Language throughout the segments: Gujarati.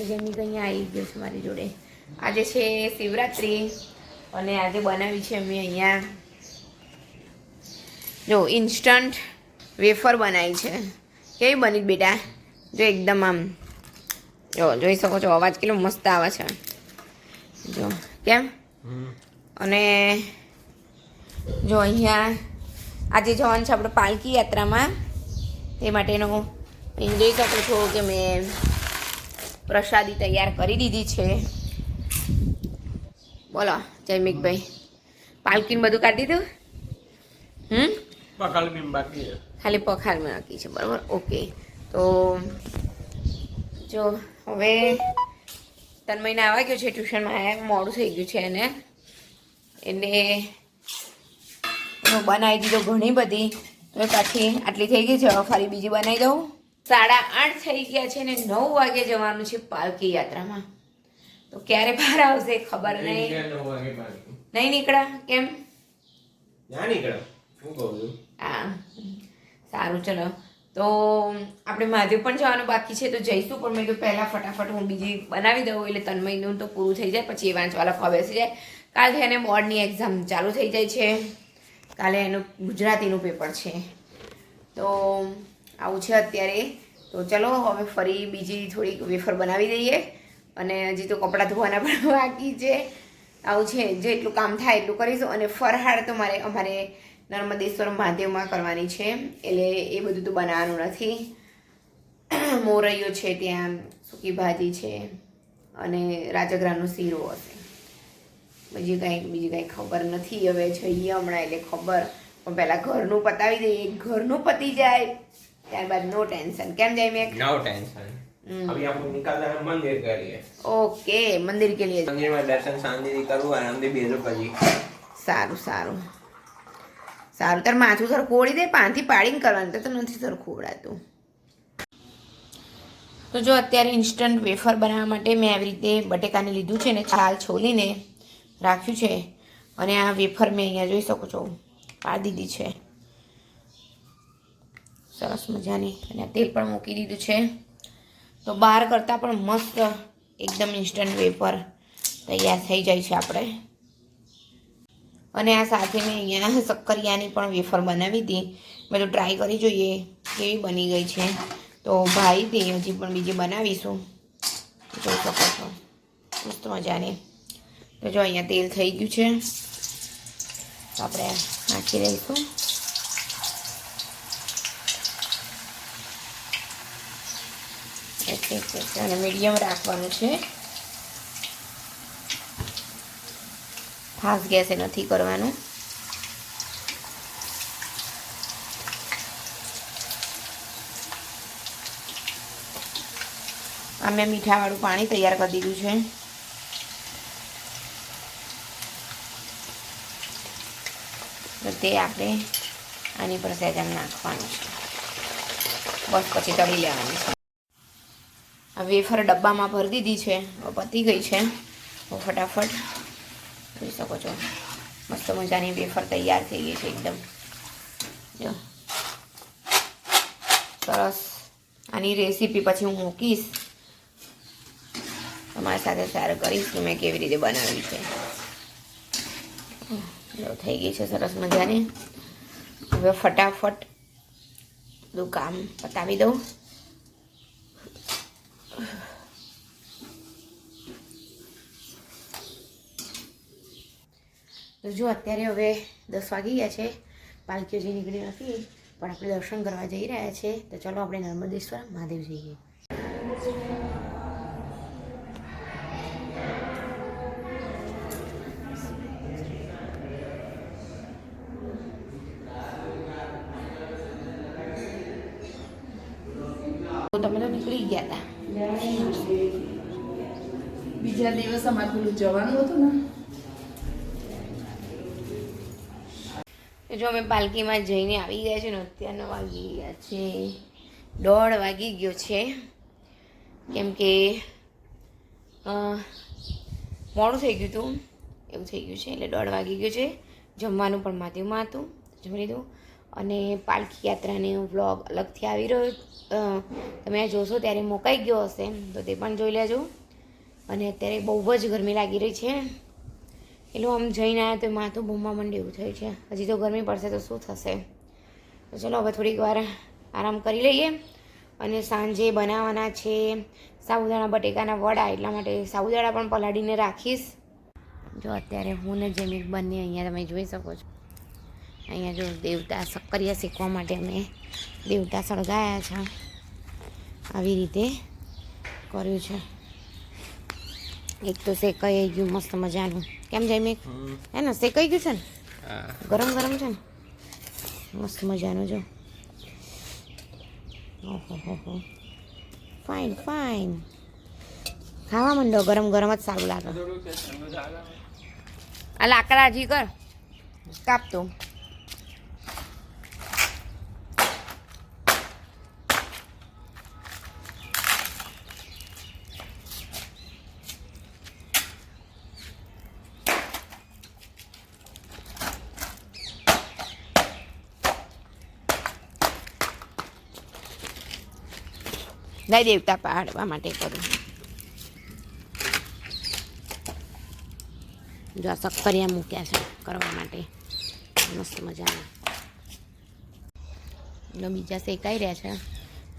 તો જેમની કંઈ આવી ગયો છે મારી જોડે. આજે છે શિવરાત્રિ અને આજે બનાવી છે અમે અહીંયા. જો ઇન્સ્ટન્ટ વેફર બનાવી છે. કેવી બની બેટા? જો એકદમ આમ જો જોઈ શકો છો અવાજ કેટલો મસ્ત આવે છે. જો કેમ? અને જો અહીંયા આજે જવાનું છે આપણે પાલકી યાત્રામાં. તે માટેનો. જોઈ શકો છો કે મેં પ્રસાદી તૈયાર કરી દીધી છે. બોલો જયમિકભાઈ પાલકીને બધું કાઢી દીધું? હમ? પકાળની બાકી છે. ખાલી પખારમાં બાકી છે બરાબર? ઓકે. તો જો હવે ત્રણ મહિના આવવા ગયો છે ટ્યુશનમાં આવ્યા મોડું થઈ ગયું છે એને. એટલે હું બનાવી દીધો ઘણી બધી. તો પાછી આટલી થઈ ગઈ છે હવે ફરી બીજી બનાવી દઉં. સાડા આઠ થઈ ગયા છે ને નવ વાગે જવાનું છે પાલકી યાત્રામાં. તો ક્યારે બહાર આવશે ખબર નહીં નહીં. નીકળ્યા કેમ? ના નીકળે. હું કહું છું? હા. સારું ચલો. તો આપણે મહાદેવ પણ જવાનું બાકી છે તો જઈશું પણ મેં કીધું પહેલાં ફટાફટ હું બીજી બનાવી દઉં એટલે ત્રણ મહિનું તો પૂરું થઈ જાય પછી એ વાંચવા લખવા બેસી જાય. કાલથી એને બોર્ડની એક્ઝામ ચાલુ થઈ જાય છે. કાલે એનું ગુજરાતીનું પેપર છે. તો આવું છે અત્યારે. તો ચલો, હવે ફરી બીજી થોડીક વેફર બનાવી દઈએ. અને હજી તો કપડાં ધોવાના પણ બાકી છે. આવું છે, જે એટલું કામ થાય એટલું કરીશું. અને ફરહાર તો મારે, અમારે નર્મદેશ્વર મહાદેવમાં કરવાની છે. એટલે એ બધું તો બનાવવાનું નથી. મોરૈયો છે ત્યાં, સૂકી ભાજી છે, અને રાજગરાનો શીરો હશે. બીજી કાંઈ બીજી કાંઈ ખબર નથી. હવે જઈએ હમણાં, એટલે ખબર. પણ પહેલાં ઘરનું પતાવી દઈએ. ઘરનું પતી જાય. ત્યારબાદ નો ટેન્શન કેમ જાય મેં નો ટેન્શન अभी आपको निकलना है मंदिर के लिए ओके मंदिर के लिए मंदिर में दर्शन શાંતિથી કરવું આરામથી બેસો પછી. સારું સારું. સારું. તાર માથું સર ખોળી દે પાંથી પાડીને કરવાનું. તો નથી સર ખોળાતું. તો જો અત્યારે ઇન્સ્ટન્ટ વેફર બનાવવા માટે મેં આવી રીતે બટેકાને લીધું છે ને છાલ છોલીને રાખ્યું છે. અને આ વેફર મેં અહીંયા જોઈ શકો છો. પાડી દીધી છે. સરસ મજાની અને તેલ પણ મૂકી દીધું છે. તો બહાર કરતાં પણ મસ્ત એકદમ ઇન્સ્ટન્ટ વેફર તૈયાર થઈ જાય છે આપણે. અને આ સાથે મેં અહીંયા શક્કરિયાની પણ વેફર બનાવી હતી. મેં તો ટ્રાય કરી જોઈએ કેવી બની ગઈ છે. તો ભાઈ તે હજી પણ બીજી બનાવીશું. જોઈ શકો છો. મસ્ત મજાની. તો જો અહીંયા તેલ થઈ ગયું છે. આપણે નાખી દઈશું. એટલે એટલે અને મીડિયમ રાખવાનું છે. ફાસ્ટ ગેસે નથી કરવાનું. આ મેં મીઠાવાળું પાણી તૈયાર કરી દીધું છે. તો તે આપણે આની પર સેજામ નાખવાનું છે. બસ પછી તળી લેવાનું છે. વેફર ડબ્બામાં ભરી દીધી છે. પતી ગઈ છે. ફટાફટ જોઈ શકો છો. મસ્ત મજાની વેફર તૈયાર થઈ ગઈ છે એકદમ. જો. સરસ. આની રેસીપી પછી હું મૂકીશ. તમારી સાથે શેર કરીશ કે મેં કેવી રીતે બનાવી છે. થઈ ગઈ છે સરસ મજાની. હવે ફટાફટ બધું કામ પતાવી દઉં. તો જો અત્યારે હવે દસ વાગી ગયા છે. પાલખીઓ જે નીકળી નથી પણ આપણે દર્શન કરવા જઈ રહ્યા છે. તો ચલો આપણે નર્મદેશ્વર મહાદેવ જઈએ તો તમે તો નીકળી ગયા હતા બીજા દિવસ અમારે પેલું જવાનું હતું ને જો અમે પાલકીમાં જઈને આવી ગયા છે ને, અત્યારનો વાગી ગયા છે. દોઢ વાગી ગયો છે. કેમ કે મોડું થઈ ગયું હતું. એવું થઈ ગયું છે, એટલે દોઢ વાગી ગયો છે. જમવાનું પણ માધ્યમમાં હતું. જમી લીધું. અને પાલખી યાત્રાનો વ્લોગ અલગથી આવી રહ્યો તમે જોશો ત્યારે મોકાઈ ગયો હશે, તો તે પણ જોઈ લેજો. અને અત્યારે બહુ જ ગરમી લાગી રહી છે. એટલે આમ જઈને આવ્યા તો માથું ભૂમવા માંડે એવું થયું છે. હજી તો ગરમી પડશે તો શું થશે? તો ચલો હવે થોડીક વાર આરામ કરી લઈએ. અને સાંજે બનાવવાના છે સાબુદાણા, બટેકાના વડા, એટલા માટે સાબુદાણા પણ પલાળીને રાખીશ. જો અત્યારે હું ને જેમી બંને અહીંયા તમે જોઈ શકો છો. અહીંયા જો દેવતા સક્કરિયા શીખવા માટે અમે દેવતા સળગાયા છે. આવી રીતે કર્યું છે. એક તો શેકાઈ ગયું, મસ્ત મજાનું. કેમ જયમેક હે ને શેકાઈ ગયું છે ને? ગરમ ગરમ છે ને? મસ્ત મજાનું જો. ઓહો ફાઇન ફાઇન ખાવા માંડો ગરમ ગરમ જ સારું લાગે. આ લાકડા હજી કર. કાપતો લઈ દેવતા પાડવા માટે કરું. જો આ સક્કરિયા મૂક્યા છે કરવા માટે. મસ્ત મજાના. એટલે બીજા શેકાઈ રહ્યા છે.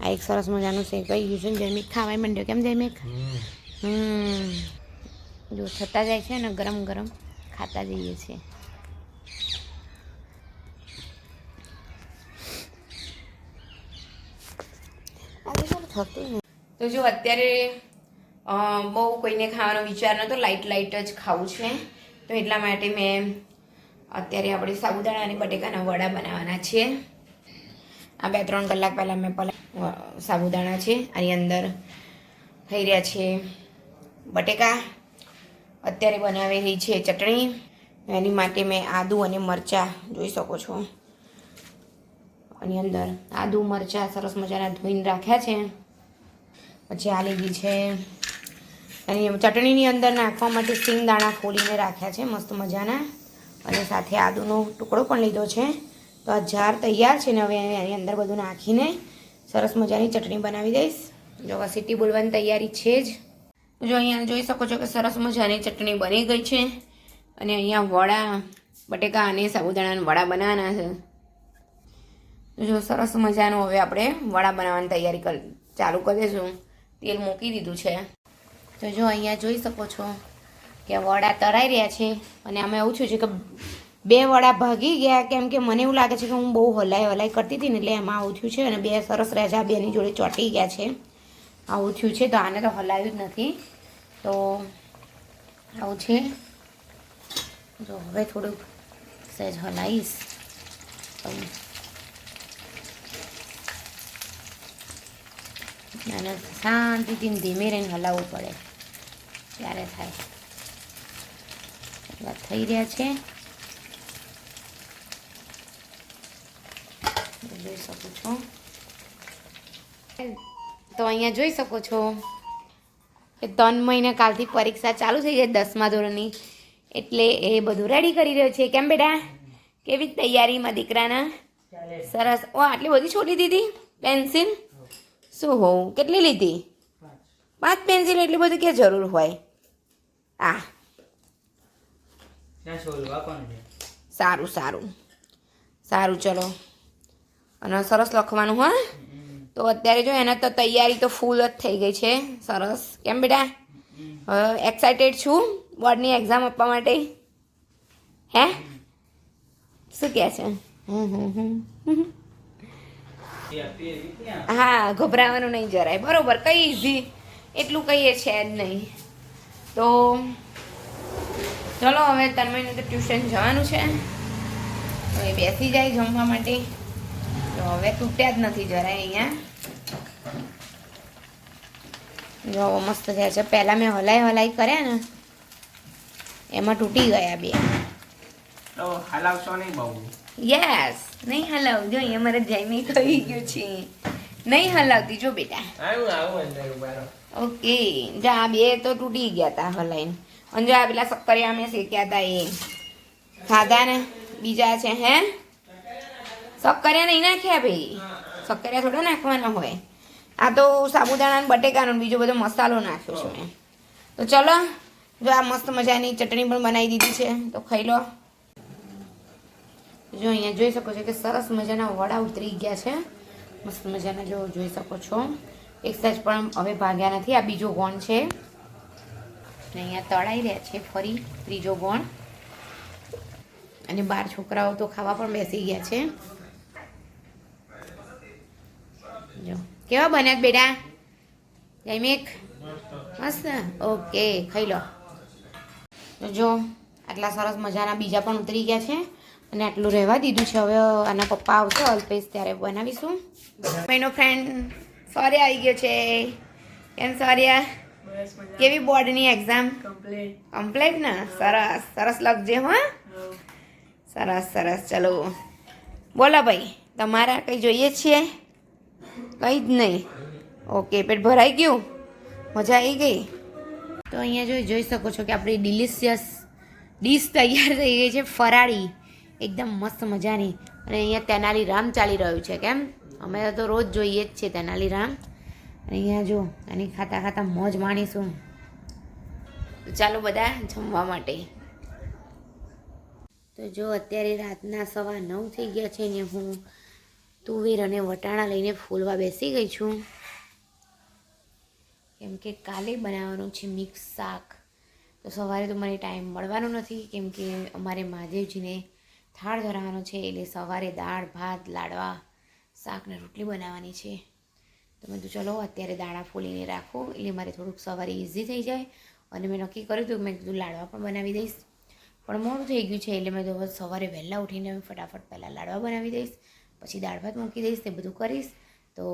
આ એક સરસ મજાનું શેકાઈ ગયું છે ને જયમિક ખાવાય માંડ્યો કેમ જયમિક હમ. જો થતા જાય છે ને ગરમ ગરમ ખાતા જઈએ છીએ આજે ચાલો થતું તો જો અત્યારે બહુ કોઈને ખાવાનો વિચાર નહોતો લાઇટ લાઇટ જ ખાવું છે. તો એટલા માટે મેં અત્યારે આપણે સાબુદાણા અને બટેકાના વડા બનાવવાના છીએ આ બે ત્રણ કલાક પહેલાં મેં પલા સાબુદાણા છે. આની અંદર થઈ રહ્યા છે બટેકા. અત્યારે બનાવી રહી છે ચટણી. એની માટે મેં આદુ અને મરચાં જોઈ શકો છો. આની અંદર આદુ, મરચાં સરસ મજાના ધોઈને રાખ્યા છે. પછી આ લીધી છે. એની ચટણીની અંદર નાખવા માટે સિંગ દાણા ફોલીને રાખ્યા છે, મસ્ત મજાના. અને સાથે આદુનો ટુકડો પણ લીધો છે. તો આ જાર તૈયાર છે ને હવે એની અંદર બધું નાખીને સરસ મજાની ચટણી બનાવી દઈશ. જો સીટી બોલવાની તૈયારી છે જ. જો અહીંયા જોઈ શકો છો કે સરસ મજાની ચટણી બની ગઈ છે. અને અહીંયા વડા, બટેકા અને સાબુદાણાના વડા બનાવવાના છે. જો સરસ મજાનું હવે આપણે વડા બનાવવાની તૈયારી કર, ચાલુ કરી દઈશું. તેલ મૂકી દીધું છે. તો જો અહીંયા જોઈ શકો છો કે વડા તરાઈ રહ્યા છે અને અમે એવું છું છે કે બે વડા ભાગી ગયા, કેમ કે મને એવું લાગે છે કે હું બહુ હલાઈ હલાઈ કરતી હતી ને એટલે એમાં આવું થયું છે અને બે સરસ રેજા બેની જોડે ચોંટી ગયા છે. આવું થયું છે તો આને તો હલાવ્યું જ નથી. તો આવું છે. જો હવે થોડુંક સહેજ હલાવીશ અને શાંતિથી ધીમે રહીને હલાવવું પડે. ત્યારે થાય. એટલા થઈ રહ્યા છે. જોઈ શકો છો. તો અહીંયા જોઈ શકો છો કે ત્રણ મહિને કાલથી પરીક્ષા ચાલુ થઈ ગઈ દસમા ધોરણની. એટલે એ બધું રેડી કરી રહ્યો છે. કેમ બેટા? કેવી તૈયારીમાં દીકરાના? સરસ. ઓ આટલી બધી છોડી દીધી? પેન્સિલ? શું હોવું કેટલી લીધી? પાંચ પેન્સિલ એટલી બધી ક્યાં જરૂર હોય? આ. સારું સારું. સારું ચલો. અને સરસ લખવાનું હા. તો અત્યારે જો એને તો તૈયારી તો ફૂલ જ થઈ ગઈ છે. સરસ. કેમ બેટા? હવે એક્સાઇટેડ છું બોર્ડની એક્ઝામ આપવા માટે. હે? શું કહે છે? હમ હમ હમ હમ. હા, ગભરાવાનું નહીં જરાય. બરોબર, કઈ ઇઝી એટલું કહીએ છે જ નહીં. તો ચલો હવે તન્મયનું તો ટ્યુશન જવાનું છે. એ બેસી જાય જમવા માટે. તો હવે તૂટ્યા જ નથી જરાય અહીંયા. જો, મસ્ત થયા છે. પહેલાં મેં હલાઈ હલાઈ કર્યા ને, એમાં તૂટી ગયા બે. હલાવશો નહીં બહુ. યસ નહીં હલાવજો અહીંયા મારે જઈને થઈ ગયું છે. નહીં હલાવતી જો બેટા. ઓકે. જો આ બે તો તૂટી ગયા હતા હલાઈને. અને જો આ પેલા સક્કરિયા મેં શેક્યા હતા એ. ખાધા ને? બીજા છે હે? સક્કરિયા નહીં નાખ્યા ભાઈ? સક્કરિયા થોડા નાખવાના હોય. આ તો સાબુદાણા બટેકાનો બીજો બધો મસાલો નાખ્યો છે મેં. તો ચલો જો આ મસ્ત મજાની ચટણી પણ બનાવી દીધી છે તો ખાઈ લો. જો અહીંયા જોઈ શકો છો કે સરસ મજાના વડા ઉતરી ગયા છે. મસ્ત મજાના જો જોઈ શકો છો. એક સાઈજ પણ હવે ભાગ્યા નથી, આ બીજો ગોણ છે. અને અહીંયા તળાઈ રહ્યા છે ફરી ત્રીજો ગોણ. અને બાર છોકરાઓ તો ખાવા પણ બેસી ગયા છે. જો. કેવા બન્યા બેટા? જયમેક મસ્ત. ઓકે, ખાઈ લો. જો, આટલા સરસ મજાના બીજા પણ ઉતરી ગયા છે. અને આટલું રહેવા દીધું છે. હવે આના પપ્પા આવશે અલ્પેશ ત્યારે બનાવીશું. એનો ફ્રેન્ડ સોર્યા આવી ગયો છે. કેમ સોર્યા? કેવી બોર્ડની એક્ઝામ કમ્પ્લીટ કમ્પ્લીટ ને? સરસ સરસ લખજે હા. સરસ સરસ. ચલો. બોલો ભાઈ તમારા કંઈ જોઈએ જ છીએ? કંઈ જ નહીં. ઓકે પેટ ભરાઈ ગયું? મજા આવી ગઈ? તો અહીંયા જોઈ જોઈ શકો છો કે આપણી ડિલિશિયસ ડીશ તૈયાર થઈ ગઈ છે ફરાળી. એકદમ મસ્ત મજાની. અને અહીંયા તેનાલી રામ ચાલી રહ્યું છે, કેમ? અમે તો રોજ જોઈએ જ છે તેનાલી રામ. અને અહીંયા જો આની ખાતા ખાતા મોજ માણીશું. ચાલો બધા જમવા માટે. તો જો, અત્યારે રાતના સવા નવ થઈ ગયા છે ને હું તુવેર અને વટાણા લઈને ફૂલવા બેસી ગઈ છું. કેમ કે કાલે બનાવવાનું છે મિક્સ શાક. તો સવારે તો મને ટાઈમ મળવાનો નથી, કેમ કે અમારે મહાદેવજીને થાળ ધરાવવાનો છે એટલે સવારે દાળ, ભાત, લાડવા, શાક ને રોટલી બનાવવાની છે. તો મેં કીધું, ચલો, અત્યારે દાણા ફોલીને રાખો. એટલે મારે થોડુંક સવારે ઇઝી થઈ જાય અને મેં નક્કી કર્યું હતું મેં કીધું, લાડવા પણ બનાવી દઈશ. પણ મોડું થઈ ગયું છે એટલે મેં તો સવારે વહેલા ઉઠીને ફટાફટ પહેલાં લાડવા બનાવી દઈશ, પછી દાળ ભાત મૂકી દઈશ, તે બધું કરીશ. તો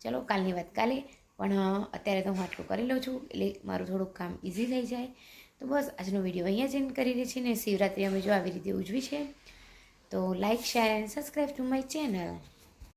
ચલો, કાલની વાત કાલે. પણ અત્યારે તો હું આટલું કરી લઉં છું એટલે મારું થોડુંક કામ ઇઝી થઈ જાય. તો બસ, આજનો વીડિયો અહીંયા જ એન્ડ કરી રહી છે ને શિવરાત્રિ અમે જો આવી રીતે ઉજવી છે. તો like share and subscribe to my channel